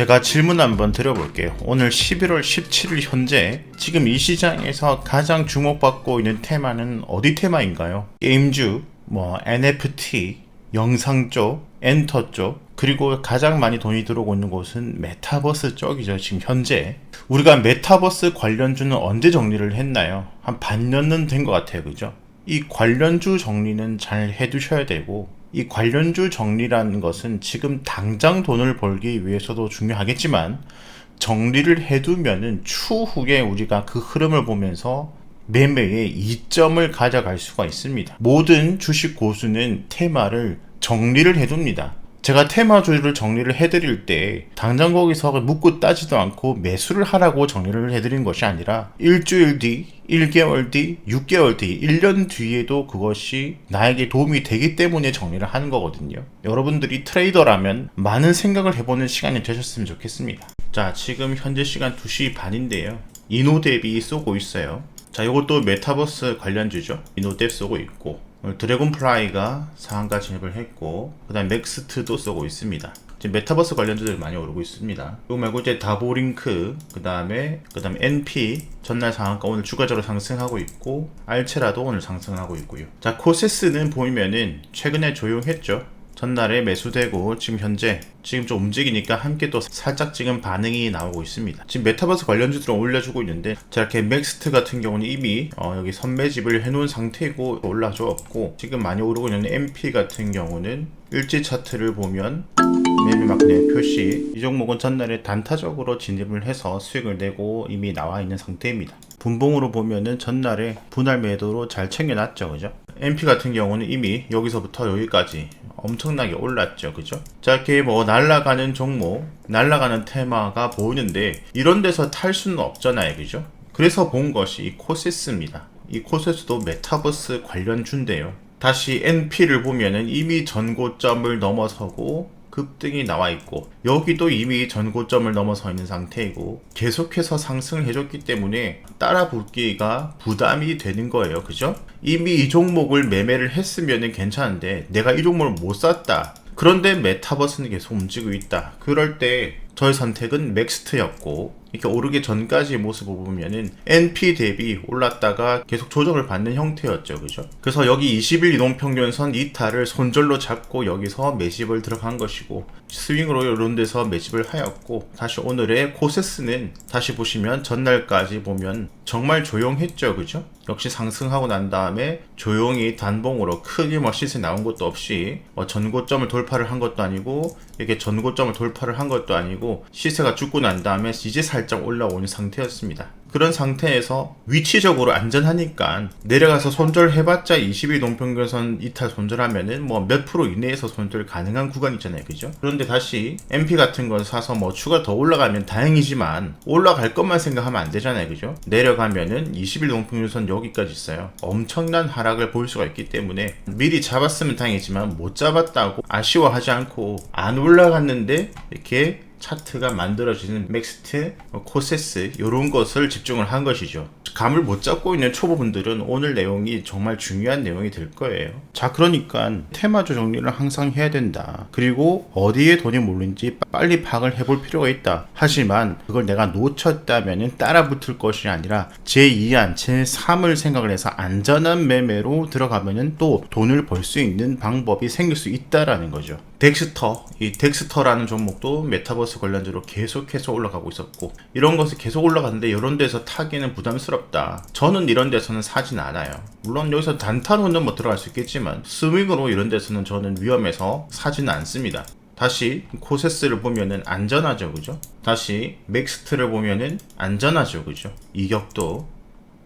제가 질문 한번 드려볼게요. 오늘 11월 17일 현재 지금 이 시장에서 가장 주목받고 있는 테마는 어디 테마인가요? 게임주, 뭐 NFT, 영상 쪽, 엔터 쪽, 그리고 가장 많이 돈이 들어오고 있는 곳은 메타버스 쪽이죠. 지금 현재 우리가 메타버스 관련주는 언제 정리를 했나요? 한 반년은 된 것 같아요. 그죠? 이 관련주 정리는 잘 해두셔야 되고 이 관련주 정리라는 것은 지금 당장 돈을 벌기 위해서도 중요하겠지만 정리를 해두면은 추후에 우리가 그 흐름을 보면서 매매의 이점을 가져갈 수가 있습니다. 모든 주식 고수는 테마를 정리를 해둡니다. 제가 테마주를 정리를 해드릴 때 당장 거기서 묻고 따지도 않고 매수를 하라고 정리를 해드린 것이 아니라 일주일 뒤, 1개월 뒤, 6개월 뒤, 1년 뒤에도 그것이 나에게 도움이 되기 때문에 정리를 하는 거거든요. 여러분들이 트레이더라면 많은 생각을 해보는 시간이 되셨으면 좋겠습니다. 자, 지금 현재 시간 2시 반인데요. 이노 대비 쏘고 있어요. 자, 이것도 메타버스 관련주죠. 이노 대 쏘고 있고 드래곤플라이가 상한가 진입을 했고 그 다음 맥스트도 쏘고 있습니다. 지금 메타버스 관련주들 많이 오르고 있습니다. 이거 말고 이제 다보링크 그 다음에 그 다음에 NP 전날 상한가 오늘 추가적으로 상승하고 있고 알체라도 오늘 상승하고 있고요. 자 코세스는 보이면은 최근에 조용했죠 전날에 매수되고 지금 현재 지금 좀 움직이니까 함께 또 살짝 지금 반응이 나오고 있습니다. 지금 메타버스 관련주들은 올려주고 있는데 자 이렇게 맥스트 같은 경우는 이미 어 여기 선매집을 해놓은 상태고 올라줬고 지금 많이 오르고 있는 MP 같은 경우는 일지 차트를 보면 매매 마크의 표시 이 종목은 전날에 단타적으로 진입을 해서 수익을 내고 이미 나와 있는 상태입니다. 분봉으로 보면은 전날에 분할 매도로 잘 챙겨놨죠, 그죠? MP 같은 경우는 이미 여기서부터 여기까지 엄청나게 올랐죠. 그죠? 자, 이렇게 뭐 날아가는 종목, 날아가는 테마가 보이는데 이런 데서 탈 수는 없잖아요. 그죠? 그래서 본 것이 이 코세스입니다. 이 코세스도 메타버스 관련주인데요. 다시 NP를 보면은 이미 전고점을 넘어서고 급등이 나와 있고 여기도 이미 전고점을 넘어서 있는 상태이고 계속해서 상승을 해줬기 때문에 따라 붙기가 부담이 되는 거예요 그죠 이미 이 종목을 매매를 했으면 괜찮은데 내가 이 종목을 못 샀다. 그런데 메타버스는 계속 움직이고 있다. 그럴 때 저의 선택은 맥스트였고 이렇게 오르기 전까지의 모습을 보면은 NP 대비 올랐다가 계속 조정을 받는 형태였죠. 그죠? 그래서 여기 20일 이동평균선 이탈을 손절로 잡고 여기서 매집을 들어간 것이고 스윙으로 이런 데서 매집을 하였고 다시 오늘의 코세스는 다시 보시면 전날까지 보면 정말 조용했죠. 그죠? 역시 상승하고 난 다음에 조용히 단봉으로 크게 뭐 시세 나온 것도 없이 뭐 전고점을 돌파를 한 것도 아니고 이렇게 전고점을 돌파를 한 것도 아니고 시세가 죽고 난 다음에 이제 살짝 올라오는 상태였습니다. 그런 상태에서 위치적으로 안전하니까 내려가서 손절해봤자 20일 동평균선 이탈 손절하면은 뭐 몇 프로 이내에서 손절 가능한 구간이잖아요. 그죠? 그런데 다시 MP 같은 걸 사서 뭐 추가 더 올라가면 다행이지만 올라갈 것만 생각하면 안 되잖아요. 그죠? 내려가면은 20일 동평균선 여기까지 있어요. 엄청난 하락을 볼 수가 있기 때문에 미리 잡았으면 다행이지만 못 잡았다고 아쉬워하지 않고 안 올라갔는데 이렇게 차트가 만들어지는 맥스트, 코세스 이런 것을 집중을 한 것이죠. 감을 못 잡고 있는 초보분들은 오늘 내용이 정말 중요한 내용이 될 거예요. 자, 그러니까 테마주 정리를 항상 해야 된다. 그리고 어디에 돈이 몰린지 빨리 파악을 해볼 필요가 있다. 하지만 그걸 내가 놓쳤다면 따라 붙을 것이 아니라 제2안, 제3을 생각을 해서 안전한 매매로 들어가면 또 돈을 벌 수 있는 방법이 생길 수 있다라는 거죠. 덱스터, 이 덱스터라는 종목도 메타버스 관련주로 계속해서 올라가고 있었고 이런 것이 계속 올라가는데 이런 데서 타기는 부담스럽다. 저는 이런 데서는 사진 않아요. 물론 여기서 단타로는 뭐 들어갈 수 있겠지만 스윙으로 이런 데서는 저는 위험해서 사지는 않습니다. 다시 코세스를 보면은 안전하죠, 그죠? 다시 맥스트를 보면은 안전하죠, 그죠? 이격도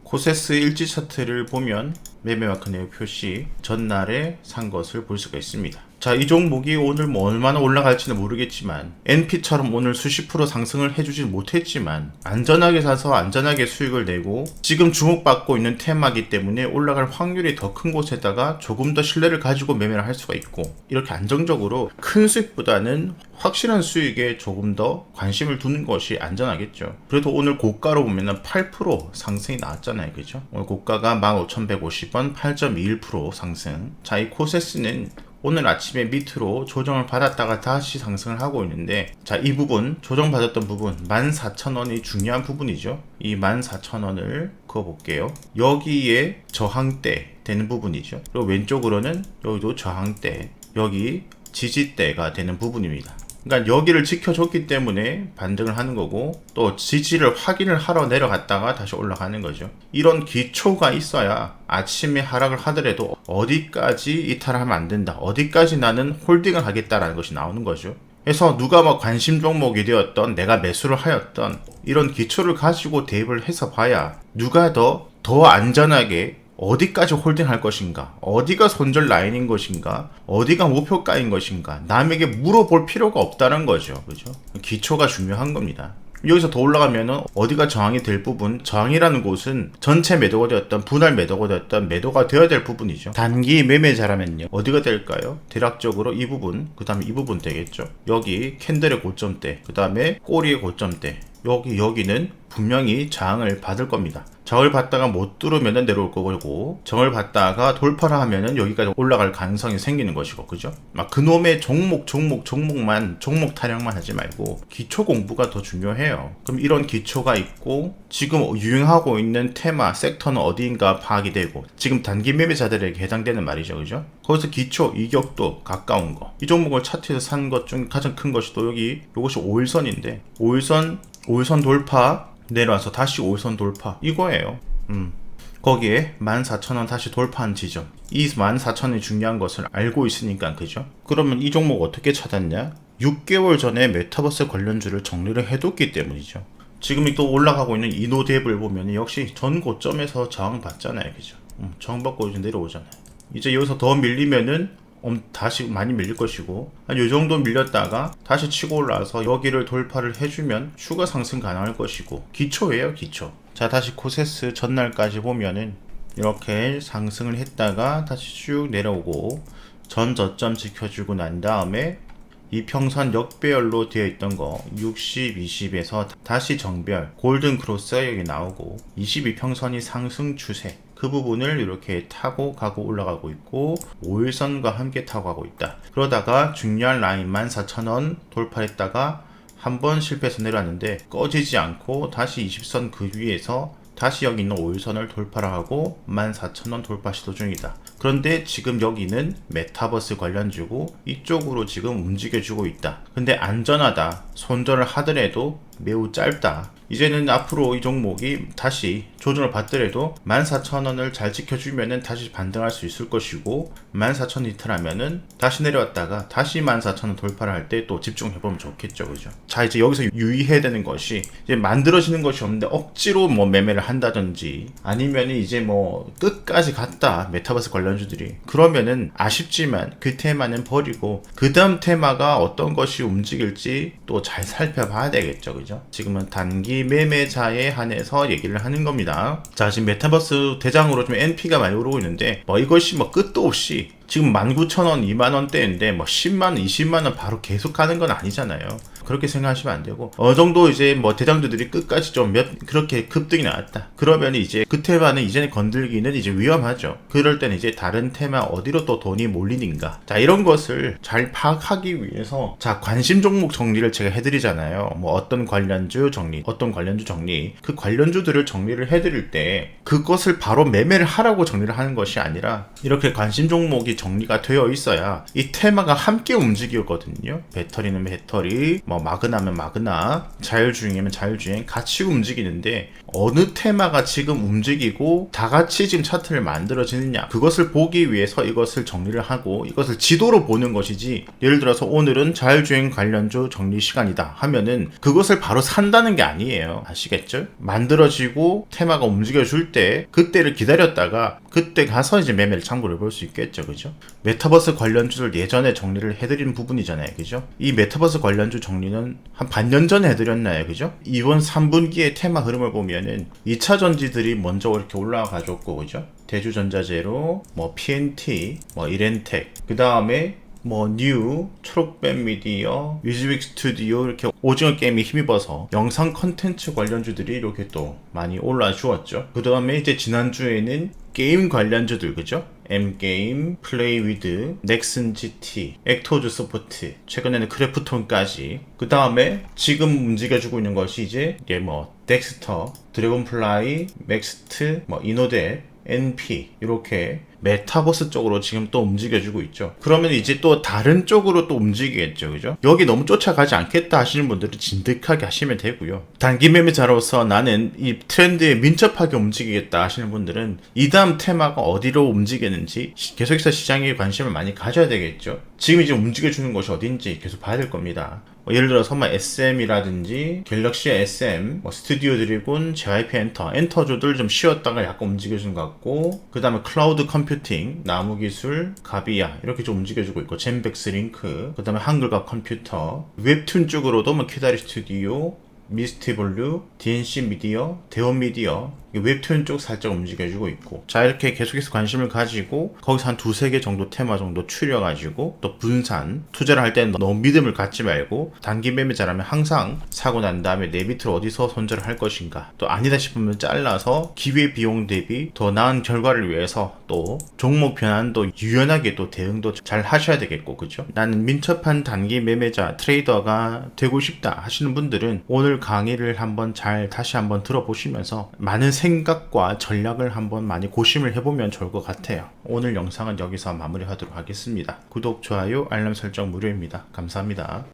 코세스 일지 차트를 보면 매매 마크 내역 표시 전날에 산 것을 볼 수가 있습니다. 자, 이 종목이 오늘 뭐 얼마나 올라갈지는 모르겠지만 NP처럼 오늘 수십 프로 상승을 해주진 못했지만 안전하게 사서 안전하게 수익을 내고 지금 주목받고 있는 테마기 때문에 올라갈 확률이 더 큰 곳에다가 조금 더 신뢰를 가지고 매매를 할 수가 있고 이렇게 안정적으로 큰 수익보다는 확실한 수익에 조금 더 관심을 두는 것이 안전하겠죠. 그래도 오늘 고가로 보면 8% 상승이 나왔잖아요. 그죠? 오늘 고가가 15,150원 8.21% 상승. 자, 이 코세스는 오늘 아침에 밑으로 조정을 받았다가 다시 상승을 하고 있는데 자 이 부분 조정받았던 부분 14,000원이 중요한 부분이죠. 이 14,000원을 그어볼게요. 여기에 저항대 되는 부분이죠. 그리고 왼쪽으로는 여기도 저항대 여기 지지대가 되는 부분입니다 그러니까 여기를 지켜줬기 때문에 반등을 하는 거고 또 지지를 확인을 하러 내려갔다가 다시 올라가는 거죠. 이런 기초가 있어야 아침에 하락을 하더라도 어디까지 이탈하면 안 된다. 어디까지 나는 홀딩을 하겠다라는 것이 나오는 거죠. 그래서 누가 뭐 관심 종목이 되었던 내가 매수를 하였던 이런 기초를 가지고 대입을 해서 봐야 누가 더 더 안전하게 어디까지 홀딩할 것인가, 어디가 손절 라인인 것인가, 어디가 목표가인 것인가, 남에게 물어볼 필요가 없다는 거죠. 그죠? 기초가 중요한 겁니다. 여기서 더 올라가면은 어디가 저항이 될 부분, 저항이라는 곳은 전체 매도가 되었던 분할 매도가 되었던 매도가 되어야 될 부분이죠. 단기 매매자라면요. 어디가 될까요? 대략적으로 이 부분, 그 다음에 이 부분 되겠죠. 여기 캔들의 고점대, 그 다음에 꼬리의 고점대, 여기 여기는 분명히 저항을 받을 겁니다. 저을 받다가 못 뚫으면 내려올 거고 정을 받다가 돌파를 하면은 여기까지 올라갈 가능성이 생기는 것이고 그죠? 막 그놈의 종목 종목 종목만 종목 타령만 하지 말고 기초 공부가 더 중요해요. 그럼 이런 기초가 있고 지금 유행하고 있는 테마 섹터는 어디인가 파악이 되고 지금 단기 매매자들에게 해당되는 말이죠. 그죠? 거기서 기초 이격도 가까운 거. 이 종목을 차트에서 산 것 중 가장 큰 것이 또 여기 이것이 5일선인데 5일선 5일선 돌파 내려와서 다시 5선 돌파 이거예요. 음. 거기에 14,000원 다시 돌파한 지점. 이 14,000원이 중요한 것을 알고 있으니까 그죠? 그러면 이 종목 어떻게 찾았냐? 6개월 전에 메타버스 관련주를 정리를 해뒀기 때문이죠. 지금 또 올라가고 있는 이노뎁을 보면 역시 전 고점에서 저항 받잖아요. 그죠? 음, 저항 받고 이제 내려오잖아요. 이제 여기서 더 밀리면은 다시 많이 밀릴 것이고 한 요 정도 밀렸다가 다시 치고 올라와서 여기를 돌파를 해주면 추가 상승 가능할 것이고 기초예요 기초. 자 다시 코세스 전날까지 보면은 이렇게 상승을 했다가 다시 쭉 내려오고 전 저점 지켜주고 난 다음에 이평선 역배열로 되어 있던 거 60, 20에서 다시 정별 골든 크로스가 여기 나오고 22평선이 상승 추세 그 부분을 이렇게 타고 가고 올라가고 있고 5일선과 함께 타고 가고 있다. 그러다가 중요한 라인 14,000원 돌파했다가 한 번 실패해서 내려왔는데 꺼지지 않고 다시 20선 그 위에서 다시 여기 있는 5일선을 돌파를 하고 14,000원 돌파 시도 중이다. 그런데 지금 여기는 메타버스 관련주고 이쪽으로 지금 움직여주고 있다. 근데 안전하다. 손절을 하더라도 매우 짧다. 이제는 앞으로 이 종목이 다시 조정을 받더라도 14,000원을 잘 지켜주면은 다시 반등할 수 있을 것이고 14,000원 이틀하면은 다시 내려왔다가 다시 14,000원 돌파를 할 때 또 집중해보면 좋겠죠 그죠 자 이제 여기서 유의해야 되는 것이 이제 만들어지는 것이 없는데 억지로 뭐 매매를 한다든지 아니면 이제 뭐 끝까지 갔다 메타버스 관련 주들이. 그러면은 아쉽지만 그 테마는 버리고 그 다음 테마가 어떤 것이 움직일지 또 잘 살펴봐야 되겠죠. 그죠? 지금은 단기 매매자에 한해서 얘기를 하는 겁니다. 자 지금 메타버스 대장으로 좀 NP가 많이 오르고 있는데 뭐 이것이 뭐 끝도 없이 지금 19,000원, 2만원대인데 뭐 10만원, 20만원 바로 계속 가는 건 아니잖아요. 그렇게 생각하시면 안 되고 어느 정도 이제 뭐 대장주들이 끝까지 좀 몇 그렇게 급등이 나왔다. 그러면 이제 그 테마는 이제는 건들기는 이제 위험하죠. 그럴 때는 이제 다른 테마 어디로 또 돈이 몰리는가. 자 이런 것을 잘 파악하기 위해서 자 관심 종목 정리를 제가 해드리잖아요. 뭐 어떤 관련주 정리, 어떤 관련주 정리, 그 관련주들을 정리를 해드릴 때 그것을 바로 매매를 하라고 정리를 하는 것이 아니라 이렇게 관심 종목이 정리가 되어 있어야 이 테마가 함께 움직이거든요. 배터리는 배터리, 뭐 마그나면 마그나, 자율주행이면 자율주행 같이 움직이는데 어느 테마가 지금 움직이고 다 같이 지금 차트를 만들어지느냐 그것을 보기 위해서 이것을 정리를 하고 이것을 지도로 보는 것이지 예를 들어서 오늘은 자율주행 관련주 정리 시간이다 하면은 그것을 바로 산다는 게 아니에요 아시겠죠? 만들어지고 테마가 움직여줄 때 그때를 기다렸다가 그때 가서 이제 매매를 참고를 볼 수 있겠죠 그죠? 메타버스 관련주를 예전에 정리를 해드린 부분이잖아요 그죠? 이 메타버스 관련주 정리는 한 반년 전에 해드렸나요 그죠? 이번 3분기의 테마 흐름을 보면 보면은 2차 전지들이 먼저 이렇게 올라가 가지고 그죠? 대주전자재로 뭐 PNT, 뭐 이렌텍, 그 다음에 뭐 뉴, 초록뱀 미디어, 뮤직 스튜디오 이렇게 오징어 게임에 힘입어서 영상 컨텐츠 관련주들이 이렇게 또 많이 올라 주었죠. 그 다음에 이제 지난주에는 게임 관련주들 그죠? M게임, 플레이위드, 넥슨 GT, 액토즈 소프트, 최근에는 크래프톤까지 그 다음에 지금 움직여주고 있는 것이 이제 이게 뭐 덱스터, 드래곤플라이, 맥스트, 뭐 이노데, NP 이렇게 메타버스 쪽으로 지금 또 움직여주고 있죠. 그러면 이제 또 다른 쪽으로 또 움직이겠죠, 그죠? 여기 너무 쫓아가지 않겠다 하시는 분들은 진득하게 하시면 되고요. 단기 매매자로서 나는 이 트렌드에 민첩하게 움직이겠다 하시는 분들은 이 다음 테마가 어디로 움직이는지 시- 계속해서 시장에 관심을 많이 가져야 되겠죠. 지금 이제 움직여주는 것이 어딘지 계속 봐야 될 겁니다. 뭐 예를 들어서 뭐 SM이라든지 갤럭시 SM, 뭐 스튜디오 드래곤, JYP 엔터, 엔터 조들 좀 쉬었다가 약간 움직여주는 것 같고 그 다음에 클라우드 컴퓨팅, 나무 기술, 가비야 이렇게 좀 움직여주고 있고 젠백스 링크, 그 다음에 한글과 컴퓨터, 웹툰 쪽으로도 뭐 키다리 스튜디오, 미스티블루, DNC 미디어, 대원 미디어 이 웹툰 쪽 살짝 움직여주고 있고 자 이렇게 계속해서 관심을 가지고 거기서 한 두세 개 정도 테마 정도 추려가지고 또 분산 투자를 할 때는 너무 믿음을 갖지 말고 단기 매매자라면 항상 사고 난 다음에 내 밑을 어디서 손절을 할 것인가 또 아니다 싶으면 잘라서 기회 비용 대비 더 나은 결과를 위해서 또 종목 변환도 유연하게 또 대응도 잘 하셔야 되겠고 그죠 나는 민첩한 단기 매매자 트레이더가 되고 싶다 하시는 분들은 오늘 강의를 한번 잘 다시 한번 들어보시면서 많은 생각과 전략을 한번 많이 고심을 해보면 좋을 것 같아요. 오늘 영상은 여기서 마무리하도록 하겠습니다. 구독, 좋아요, 알람 설정 무료입니다. 감사합니다.